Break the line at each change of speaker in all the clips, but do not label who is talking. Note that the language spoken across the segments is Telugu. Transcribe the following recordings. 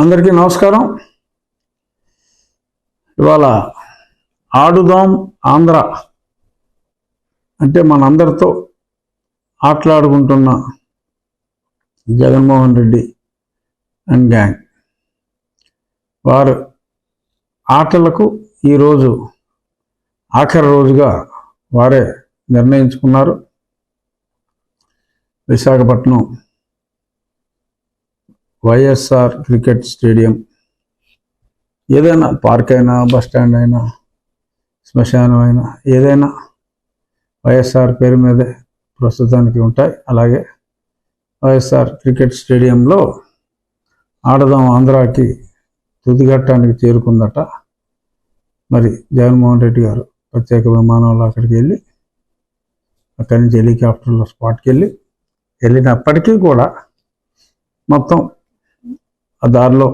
అందరికీ నమస్కారం. ఇవాళ ఆడుదాం ఆంధ్ర అంటే మనందరితో ఆటలాడుకుంటున్న జగన్మోహన్ రెడ్డి అండ్ గ్యాంగ్ వారు ఆటలకు ఈరోజు ఆఖరి రోజుగా వారే నిర్ణయించుకున్నారు. Visakhapatnam YSR cricket stadium. ఏదైనా పార్క్ అయినా బస్ స్టాండ్ అయినా శ్మశానం అయినా ఏదైనా వైఎస్ఆర్ పేరు మీదే ప్రస్తుతానికి ఉంటాయి. అలాగే వైఎస్ఆర్ క్రికెట్ స్టేడియంలో ఆడదాం ఆంధ్రాకి తుదిఘట్టానికి చేరుకుందట. మరి జగన్మోహన్ రెడ్డి గారు ప్రత్యేక విమానంలో అక్కడికి వెళ్ళి అక్కడి నుంచి హెలికాప్టర్లో స్పాట్కి వెళ్ళి వెళ్ళినప్పటికీ కూడా మొత్తం ఆ దారిలో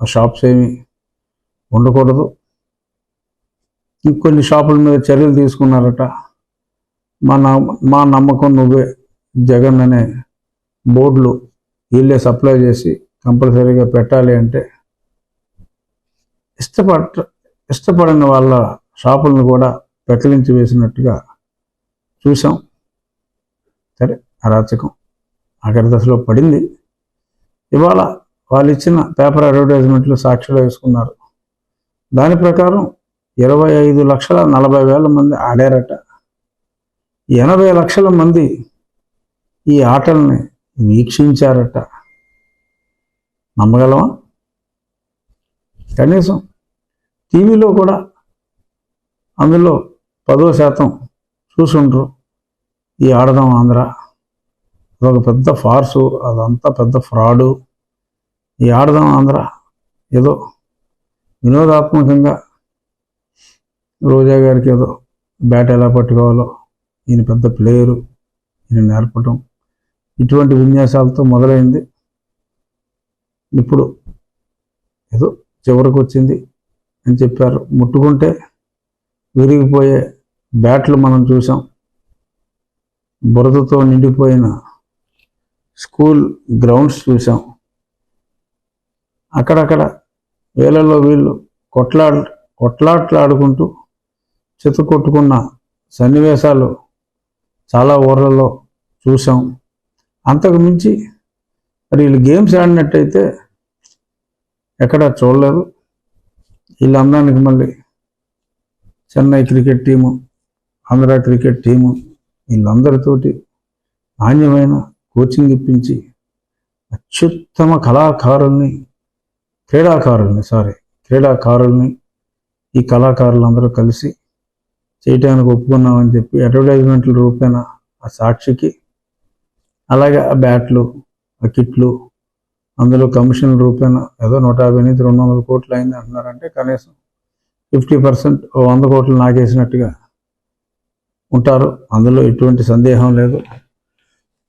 ఆ షాప్స్ ఏమి ఉండకూడదు. ఇంకొన్ని షాపుల మీద చర్యలు తీసుకున్నారట. మా నమ్మ మా నమ్మకం నువ్వే జగన్ అనే బోర్డులు వీళ్ళే సప్లై చేసి కంపల్సరీగా పెట్టాలి అంటే ఇష్టపడ ఇష్టపడిన వాళ్ళ షాపులను కూడా పెకలించి వేసినట్టుగా చూసాం సరే అరాచకం ఆఖరి దశలో పడింది. ఇవాళ వాళ్ళు ఇచ్చిన పేపర్ అడ్వర్టైజ్మెంట్లు సాక్షిలో వేసుకున్నారు. దాని ప్రకారం ఇరవై ఐదు లక్షల నలభై వేల మంది ఆడారట. ఎనభై లక్షల మంది ఈ ఆటల్ని వీక్షించారట. నమ్మగలమా కనీసం టీవీలో కూడా అందులో పదో శాతం చూసుండ్రు ఈ ఆడదాం ఆంధ్ర. అదొక పెద్ద ఫార్సు అదంతా పెద్ద ఫ్రాడు. ఈ ఆడదాం ఆంధ్ర ఏదో వినోదాత్మకంగా రోజా గారికి ఏదో బ్యాట్ ఎలా పట్టుకోవాలో ఈయన పెద్ద ప్లేయరు ఈయన నేర్పటం ఇటువంటి విన్యాసాలతో మొదలైంది. ఇప్పుడు ఏదో చివరికి వచ్చింది అని చెప్పారు. ముట్టుకుంటే విరిగిపోయే బ్యాట్లు మనం చూసాం బురదతో నిండిపోయిన స్కూల్ గ్రౌండ్స్ చూసాం అక్కడక్కడ వేలల్లో వీళ్ళు కొట్లాడు కొట్లాట్లాడుకుంటూ చెత్త కొట్టుకున్న సన్నివేశాలు చాలా ఊర్లలో చూసాం అంతకు మించి మరి వీళ్ళు గేమ్స్ ఆడినట్టయితే ఎక్కడ చూడలేదు. వీళ్ళందానికి మళ్ళీ Chennai cricket team Andhra cricket team వీళ్ళందరితోటి నాణ్యమైన కోచింగ్ ఇప్పించి అత్యుత్తమ కళాకారుల్ని క్రీడాకారుల్ని సారీ క్రీడాకారుల్ని ఈ కళాకారులందరూ కలిసి చేయటానికి ఒప్పుకున్నామని చెప్పి అడ్వర్టైజ్మెంట్ల రూపేణ ఆ సాక్షికి అలాగే ఆ బ్యాట్లు ఆ కిట్లు అందులో కమిషన్ రూపేణ ఏదో నూట యాభై నుంచి రెండు వందల కోట్లు అయింది అంటున్నారంటే కనీసం ఫిఫ్టీ పర్సెంట్ వంద కోట్లు నాకేసినట్టుగా ఉంటారు. అందులో ఎటువంటి సందేహం లేదు.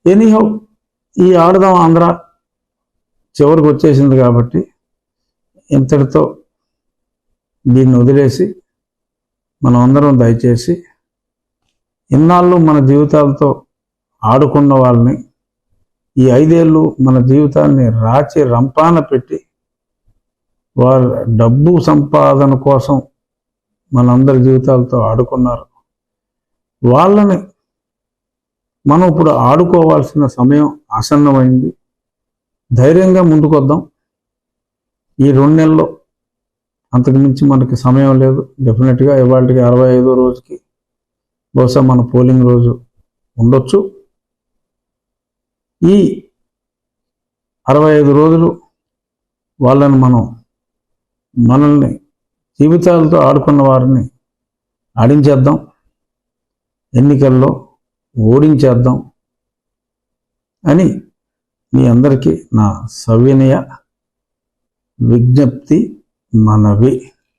ఎనీహౌ ఈ ఆడదాం ఆంధ్ర చివరికి వచ్చేసింది కాబట్టి ఇంతటితో దీన్ని వదిలేసి మనం అందరం దయచేసి ఇన్నాళ్ళు మన జీవితాలతో ఆడుకున్న వాళ్ళని ఈ ఐదేళ్ళు మన జీవితాన్ని రాచి రంపాన పెట్టి వారు డబ్బు సంపాదన కోసం మనందరి జీవితాలతో ఆడుకున్నారు. వాళ్ళని మనం ఇప్పుడు ఆడుకోవాల్సిన సమయం ఆసన్నమైంది. ధైర్యంగా ముందుకొద్దాం. ఈ రెండు నెలల్లో అంతకుమించి మనకి సమయం లేదు. డెఫినెట్గా ఇవాళకి అరవై ఐదో రోజుకి బహుశా మన పోలింగ్ రోజు ఉండొచ్చు. ఈ అరవై ఐదు రోజులు వాళ్ళని మనం మనల్ని జీవితాలతో ఆడుకున్న వారిని ఆడించేద్దాం. ఎన్నికల్లో ఓడించేద్దాం అని మీ అందరికీ నా సవినయ విజ్ఞప్తి మనవి.